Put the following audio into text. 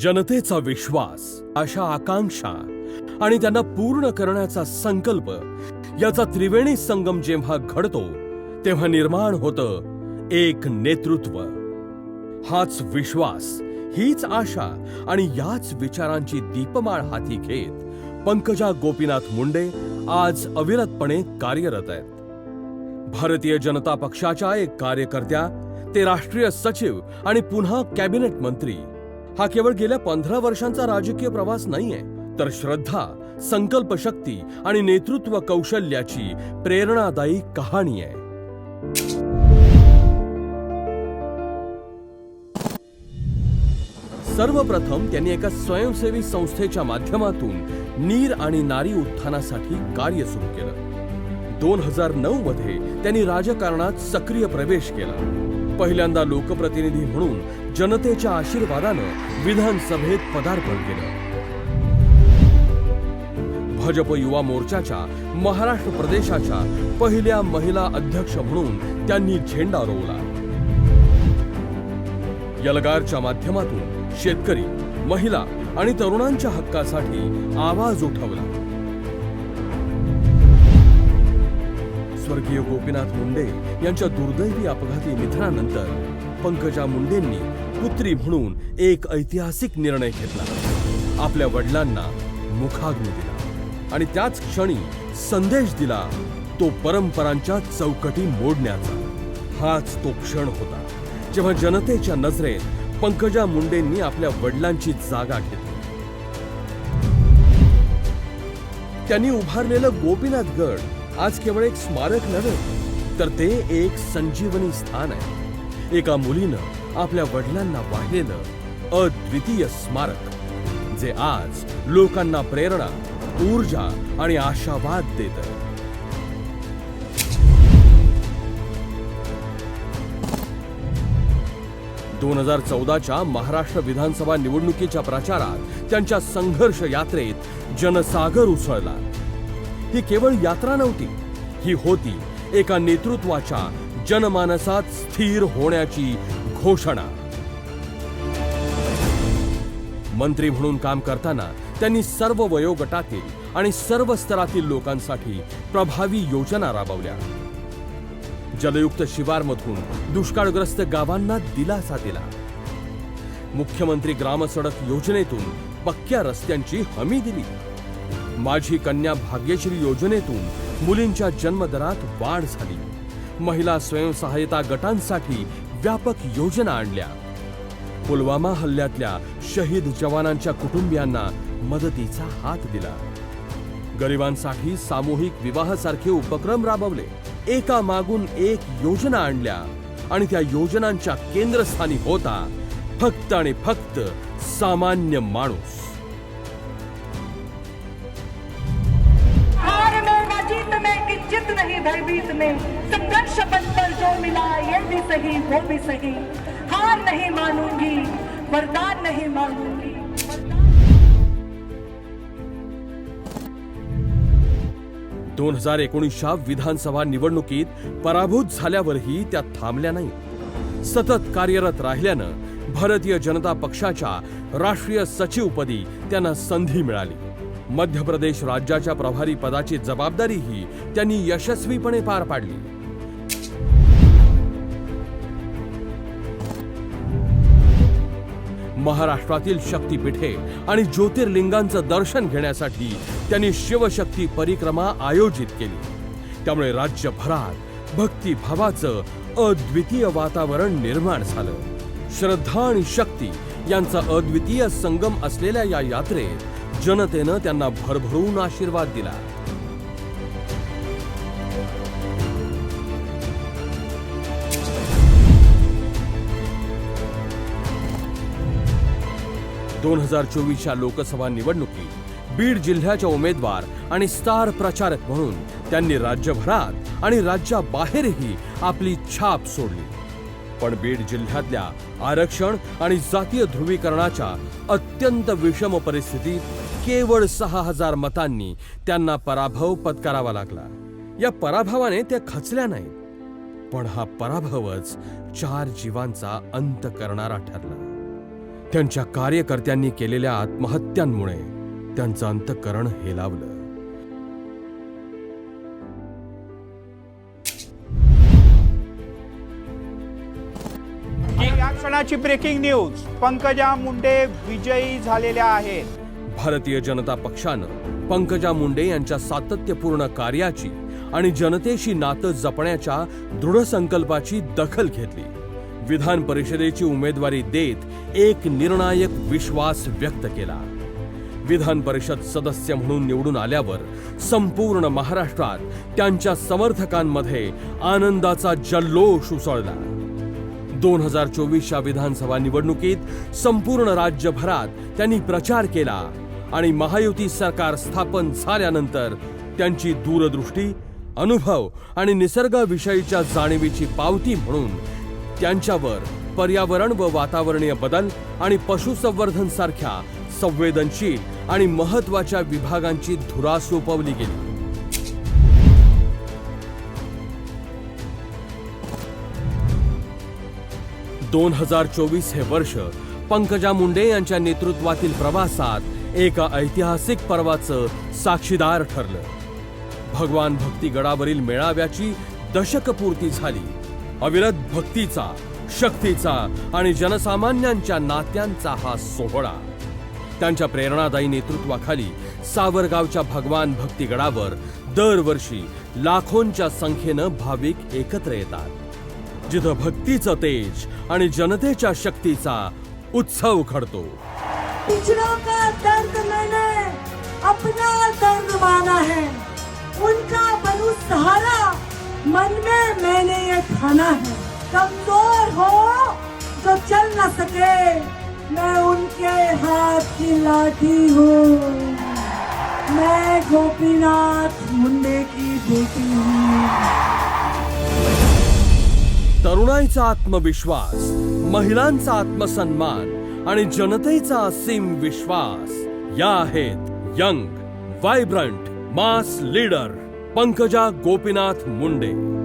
जनतेचा विश्वास अशा आकांक्षा आणि त्यांना पूर्ण करण्याचा संकल्प याचा त्रिवेणी संगम जेव्हा घडतो तेव्हा निर्माण होतं एक नेतृत्व. हाच विश्वास हीच आशा आणि याच विचारांची दीपमाळ हाती घेत पंकजा गोपीनाथ मुंडे आज अविरतपणे कार्यरत आहेत. भारतीय जनता पक्षाच्या एक कार्यकर्त्या ते राष्ट्रीय सचिव आणि पुन्हा कॅबिनेट मंत्री हा केवळ गेल्या पंधरा वर्षांचा राजकीय प्रवास नाहीये तर श्रद्धा संकल्प शक्ती आणि नेतृत्व कौशल्याची प्रेरणादायी कहाणी आहे. सर्वप्रथम त्यांनी एका स्वयंसेवी संस्थेच्या माध्यमातून नीर आणि नारी उत्थानासाठी कार्य सुरू केलं. दोन हजार नऊ मध्ये त्यांनी राजकारणात सक्रिय प्रवेश केला. पहिल्यांदा लोकप्रतिनिधी म्हणून जनतेच्या आशीर्वादानं विधानसभेत पदार्पण केलं. भाजप युवा मोर्चाच्या महाराष्ट्र प्रदेशाच्या पहिल्या महिला अध्यक्ष म्हणून त्यांनी झेंडा रोवला. यलगारच्या माध्यमातून शेतकरी महिला आणि तरुणांच्या हक्कासाठी आवाज उठवला. स्वर्गीय गोपीनाथ मुंडे यांच्या दुर्दैवी अपघाती निधनानंतर पंकजा मुंडेंनी पुत्री म्हणून एक ऐतिहासिक निर्णय घेतला. आपल्या वडिलांना मुखाग्नी दिला आणि त्याच क्षणी संदेश दिला तो परंपरांच्या चौकटी मोडण्याचा. हाच तो क्षण होता जेव्हा जनतेच्या नजरेत पंकजा मुंडेंनी आपल्या वडिलांची जागा घेतली. त्यांनी उभारलेलं गोपीनाथ गड आज केवळ एक स्मारक नव्हे तर ते एक संजीवनी स्थान आहे. एका मुलीनं आपल्या वडिलांना वाहिलेलं अद्वितीय स्मारक जे आज लोकांना प्रेरणा ऊर्जा आणि आशावाद देत. दोन हजार चौदाच्या महाराष्ट्र विधानसभा निवडणुकीच्या प्रचारात त्यांच्या संघर्ष यात्रेत जनसागर उसळला. ही केवळ यात्रा नव्हती ही होती एका नेतृत्वाच्या जनमानसात स्थिर होण्याची घोषणा. मंत्री म्हणून काम करताना त्यांनी सर्व वयोगटातील आणि सर्व स्तरातील लोकांसाठी प्रभावी योजना राबवल्या. जलयुक्त शिवारमधून दुष्काळग्रस्त गावांना दिलासा दिला. मुख्यमंत्री ग्रामसडक योजनेतून पक्क्या रस्त्यांची हमी दिली. माझी कन्या भाग्यश्री योजनेतून मुलींच्या जन्मदरात वाढ झाली. महिला स्वयंसहायता गटांसाठी व्यापक योजना आणल्या. पुलवामा हल्ल्यातल्या शहीद जवानांच्या कुटुंबियांना मदतीचा हात दिला. गरिबांसाठी सामूहिक विवाहासारखे उपक्रम राबवले. एका मागून एक योजना आणल्या आणि त्या योजनांच्या केंद्रस्थानी होता फक्त आणि फक्त सामान्य माणूस. भयभीत नहीं भयभीत में संघर्ष पथ पर जो मिला ये भी सही वो भी सही। हार नहीं मानूंगी वरदान नहीं मानूंगी। दोन हजार एकोणीसच्या विधानसभा निवडणुकीत पराभूत झाल्यावरही त्या थांबल्या नाही सतत कार्यरत राहिल्यानं भारतीय जनता पक्षाच्या राष्ट्रीय सचिवपदी त्यांना संधी मिळाली. मध्य प्रदेश राज्याच्या प्रभारी पदाची जबाबदारीही त्यांनी यशस्वीपणे पार पाडली. महाराष्ट्रातील शक्तीपीठे आणि ज्योतिर्लिंगांचं दर्शन घेण्यासाठी त्यांनी शिवशक्ती परिक्रमा आयोजित केली. त्यामुळे राज्यभरात भक्तिभावाचं अद्वितीय वातावरण निर्माण झालं. श्रद्धा आणि शक्ती यांचा अद्वितीय संगम असलेल्या या यात्रेत जनतेनं त्यांना भरभरून आशीर्वाद दिला. दोन हजार चोवीसच्या लोकसभा निवडणुकीत बीड जिल्ह्याच्या उमेदवार आणि स्टार प्रचारक म्हणून त्यांनी राज्यभरात आणि राज्याबाहेरही आपली छाप सोडली. पण बीड जिल्ह्यातल्या आरक्षण आणि जातीय ध्रुवीकरणाच्या अत्यंत विषम परिस्थितीत केवळ सहा हजार मतांनी त्यांना पराभव पत्करावा लागला. या पराभवाने त्या खचल्या नाहीत. पण हा पराभवच चार जीवांचा अंत करणारा ठरला. त्यांच्या कार्यकर्त्यांनी केलेल्या आत्महत्यांमुळे त्यांचं अंतकरण हेलावलं आणि ब्रेकिंग न्यूज पंकजा मुंडे विजयी झालेल्या आहेत. भारतीय जनता पक्षानं पंकजा मुंडे यांच्या सातत्यपूर्ण कार्याची आणि जनतेशी नातं जपण्याच्या दृढ संकल्पाची दखल घेतली. विधान परिषदेची उमेदवारी देत एक निर्णायक विश्वास व्यक्त केला. विधान परिषद सदस्य म्हणून निवडून आल्यावर संपूर्ण महाराष्ट्रात त्यांच्या समर्थकांमध्ये आनंदाचा जल्लोष उसळला. दोन हजार चोवीसच्या विधानसभा निवडणुकीत संपूर्ण राज्यभरात त्यांनी प्रचार केला आणि महायुती सरकार स्थापन झाल्यानंतर त्यांची दूरदृष्टी अनुभव आणि निसर्गाविषयीच्या जाणीवीची पावती म्हणून त्यांच्यावर पर्यावरण व वातावरणीय बदल आणि पशुसंवर्धन सारख्या संवेदनशील आणि महत्त्वाच्या विभागांची धुरा सोपवली गेली. दोन हजार चोवीस हे वर्ष पंकजा मुंडे यांच्या नेतृत्वातील प्रवासात एका ऐतिहासिक पर्वाचं साक्षीदार ठरलं. भगवान भक्तीगडावरील मेळाव्याची दशकपूर्ती झाली. अविरत भक्तीचा शक्तीचा आणि जनसामान्यांच्या नात्यांचा हा सोहळा. त्यांच्या प्रेरणादायी नेतृत्वाखाली सावरगावच्या भगवान भक्तीगडावर दरवर्षी लाखोंच्या संख्येनं भाविक एकत्र येतात. जिथं भक्तीचं तेज आणि जनतेच्या शक्तीचा उत्सव घडतो. पिछड़ों का दर्द मैंने अपना दर्द माना है। उनका बनू सहारा मन में मैंने ये ठाना है। कमजोर हो जो चल न सके। मैं उनके हाथ की लाठी हूँ। मैं गोपीनाथ मुंडे की बेटी हूँ। तरुणाईचा आत्मविश्वास महिलांचा आत्मसन्मान आणि जनतेचा असीम विश्वास. या आहेत young vibrant mass leader Pankaja Gopinath Munde.